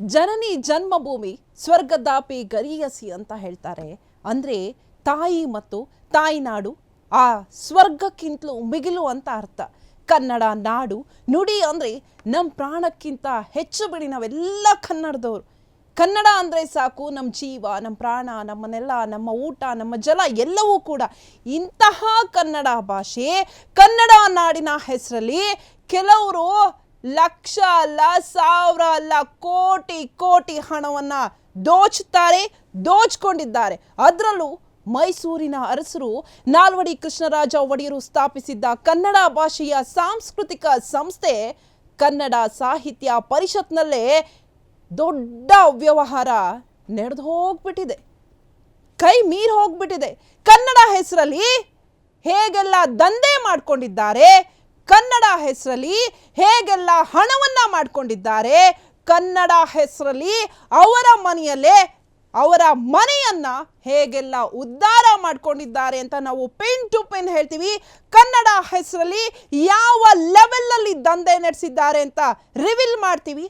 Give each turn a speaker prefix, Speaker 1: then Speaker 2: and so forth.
Speaker 1: ಜನನಿ ಜನ್ಮಭೂಮಿ ಸ್ವರ್ಗದಾಪಿ ಗರಿಯಸಿ ಅಂತ ಹೇಳ್ತಾರೆ. ಅಂದರೆ ತಾಯಿ ಮತ್ತು ತಾಯಿನಾಡು, ಆ ಸ್ವರ್ಗಕ್ಕಿಂತಲೂ ಮಿಗಿಲು ಅಂತ ಅರ್ಥ. ಕನ್ನಡ ನಾಡು, ನುಡಿ ಅಂದರೆ ನಮ್ಮ ಪ್ರಾಣಕ್ಕಿಂತ ಹೆಚ್ಚು ಬಿಡಿ ನಾವೆಲ್ಲ ಕನ್ನಡದವರು. ಕನ್ನಡ ಅಂದರೆ ಸಾಕು ನಮ್ಮ ಜೀವ ನಮ್ಮ ಪ್ರಾಣ, ನಮ್ಮನ್ನೆಲ್ಲ, ನಮ್ಮ ಊಟ, ನಮ್ಮ ಜಲ ಎಲ್ಲವೂ ಕೂಡ ಇಂತಹ ಕನ್ನಡ ಭಾಷೆ, ಕನ್ನಡ ನಾಡಿನ ಹೆಸರಲ್ಲಿ ಕೆಲವರು ಲಕ್ಷ, ಅಲ್ಲ, ಸಾವಿರ, ಅಲ್ಲ, ಕೋಟಿ ಕೋಟಿ ಹಣವನ್ನು ದೋಚುತ್ತಾರೆ, ದೋಚ್ಕೊಂಡಿದ್ದಾರೆ. ಅದರಲ್ಲೂ ಮೈಸೂರಿನ ಅರಸರು ನಾಲ್ವಡಿ ಕೃಷ್ಣರಾಜ ಒಡೆಯರು ಸ್ಥಾಪಿಸಿದ್ದ ಕನ್ನಡ ಭಾಷೆಯ ಸಾಂಸ್ಕೃತಿಕ ಸಂಸ್ಥೆ ಕನ್ನಡ ಸಾಹಿತ್ಯ ಪರಿಷತ್ನಲ್ಲೇ ದೊಡ್ಡ ಅವ್ಯವಹಾರ ನಡೆದು ಹೋಗ್ಬಿಟ್ಟಿದೆ. ಕೈ ಮೀರಿ ಹೋಗ್ಬಿಟ್ಟಿದೆ. ಕನ್ನಡ ಹೆಸರಲ್ಲಿ ಹೇಗೆಲ್ಲ ದಂಧೆ ಮಾಡ್ಕೊಂಡಿದ್ದಾರೆ ಕನ್ನಡ ಹೆಸರಲ್ಲಿ ಹೇಗೆಲ್ಲ ಹಣವನ್ನ ಮಾಡಿಕೊಂಡಿದ್ದಾರೆ, ಕನ್ನಡ ಹೆಸರಲ್ಲಿ ಅವರ ಮನೆಯಲ್ಲೇ ಅವರ ಮನೆಯನ್ನ ಹೇಗೆಲ್ಲ ಉದ್ಧಾರ ಮಾಡ್ಕೊಂಡಿದ್ದಾರೆ ಅಂತ ನಾವು ಪೆನ್ ಟು ಪೆನ್ ಹೇಳ್ತೀವಿ. ಕನ್ನಡ ಹೆಸರಲ್ಲಿ ಯಾವ ಲೆವೆಲ್ ಅಲ್ಲಿ ದಂಧೆ ನಡೆಸಿದ್ದಾರೆ ಅಂತ ರಿವೀಲ್ ಮಾಡ್ತೀವಿ.